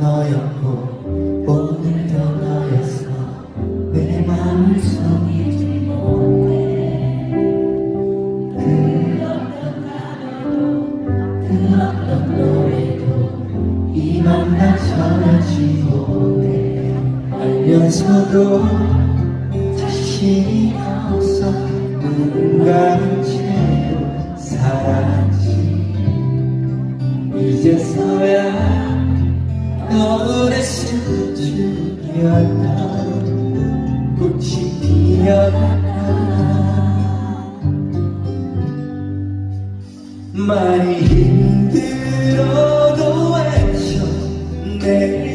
너였고 오늘도 너였어 내 맘을 숨기지 못해? 그 어떤 단어도 그 어떤 노래도 이 만남 전하지 못해. 알면서도 자신이 없어 누군가를 채로 살았지. 이제서야 너의 스치였다. 꽃이 피었다. 많이 힘들어도 외쳐 내